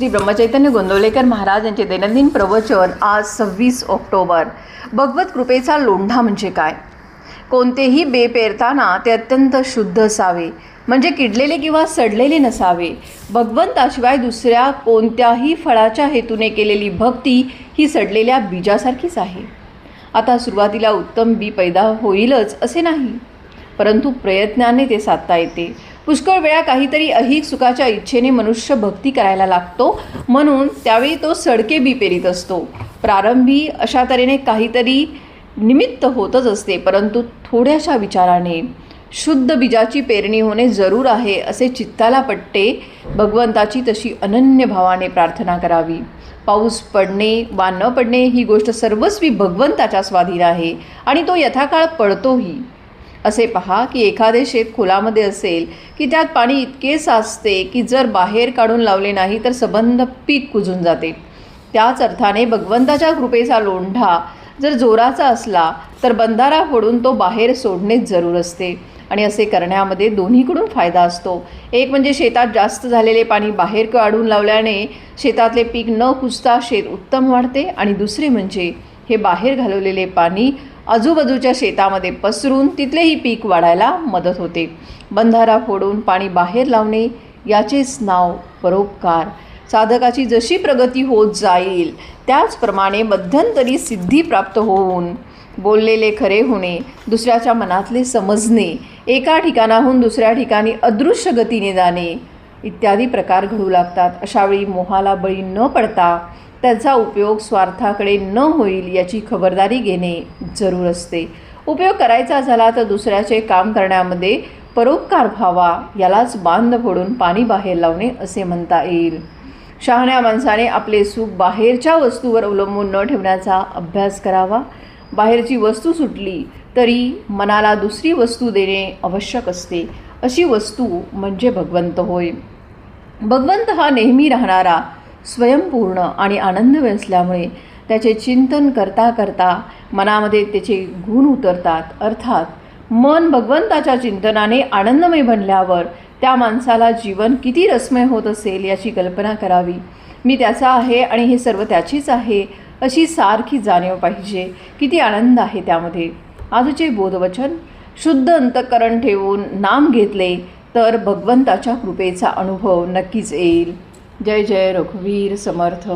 श्री ब्रह्मचैतन्य गोंदवलेकर महाराज यांचे दैनंदिन प्रवचन आज सव्वीस ऑक्टोबर. भगवत कृपेचा लोंढा म्हणजे काय? कोणतेही बे पेरताना ते अत्यंत शुद्ध असावे म्हणजे किडलेले किंवा सडलेले नसावे. भगवंताशिवाय दुसऱ्या कोणत्याही फळाच्या हेतूने केलेली भक्ती ही सडलेल्या बीजासारखीच आहे. आता सुरुवातीला उत्तम बी पैदा होईलच असे नाही परंतु प्रयत्नाने ते साधता येते. पुष्कळ वेळा काहीतरी अहिक सुखाच्या इच्छेने मनुष्य भक्ती करायला लागतो. म्हणून त्यावेळी तो सडके बी पेरीत असतो. प्रारंभी अशा तऱ्हेने काहीतरी निमित्त होतच असते परंतु थोड्याशा विचाराने. शुद्ध बीजाची पेरणी होणे जरूर आहे असे चित्ताला पटते भगवंताची तशी अनन्य भावाने प्रार्थना करावी. पाऊस पडणे वा न पडणे ही गोष्ट सर्वस्वी भगवंताच्या स्वाधीन आहे आणि तो यथाकाळ पडतोही. असे पहा की एखादे शेत खोलामध्ये असेल की त्यात पाणी इतके साचते की जर बाहेर काढून लावले नाही तर सबंध पीक कुजून जाते. त्याच अर्थाने भगवंताच्या कृपेचा लोंढा जर जोराचा असला तर बंधारा फोडून तो बाहेर सोडणेच जरूर असते. आणि असे करण्यामध्ये दोन्हीकडून फायदा असतो. एक म्हणजे शेतात जास्त झालेले पाणी बाहेर काढून लावल्याने शेतातले पीक न कुजता शेत उत्तम वाढते आणि दुसरे म्हणजे हे बाहेर घालवलेले पाणी आजूबाजूच्या शेतामध्ये पसरून तिथलेही पीक वाढायला मदत होते. बंधारा फोडून पाणी बाहेर लावणे याचेच नाव परोपकार. साधकाची जशी प्रगती होत जाईल त्याचप्रमाणे मध्यंतरी सिद्धी प्राप्त होऊन बोललेले खरे होणे दुसऱ्याच्या मनातले समजणे एका ठिकाणाहून दुसऱ्या ठिकाणी अदृश्य गतीने जाणे इत्यादी प्रकार घडू लागतात. अशावेळी मोहाला बळी न पडता त्याचा उपयोग स्वार्थाकडे न होईल याची खबरदारी घेणे जरूर असते. उपयोग करायचा झाला तर दुसऱ्याचे काम करण्यामध्ये परोपकार व्हावा यालाच बांध फोडून पाणी बाहेर लावणे असे म्हणता येईल. शहाण्या माणसाने आपले सुख बाहेरच्या वस्तूवर अवलंबून न ठेवण्याचा अभ्यास करावा. बाहेरची वस्तू सुटली तरी मनाला दुसरी वस्तू देणे आवश्यक असते. अशी वस्तू म्हणजे भगवंत होय. भगवंत हा नेहमी राहणारा स्वयंपूर्ण आणि आनंदमय असल्यामुळे त्याचे चिंतन करता करता मनामध्ये त्याचे गुण उतरतात. अर्थात मन भगवंताच्या चिंतनाने आनंदमय बनल्यावर त्या माणसाला जीवन किती रसमय होत असेल याची कल्पना करावी. मी त्याचा आहे आणि हे सर्व त्याचीच आहे अशी सारखी जाणीव पाहिजे. किती आनंद आहे त्यामध्ये. आजचे बोधवचन शुद्ध अंतःकरण ठेवून नाम घेतले तर भगवंताच्या कृपेचा अनुभव नक्कीच येईल. जय जय रघुवीर समर्थ.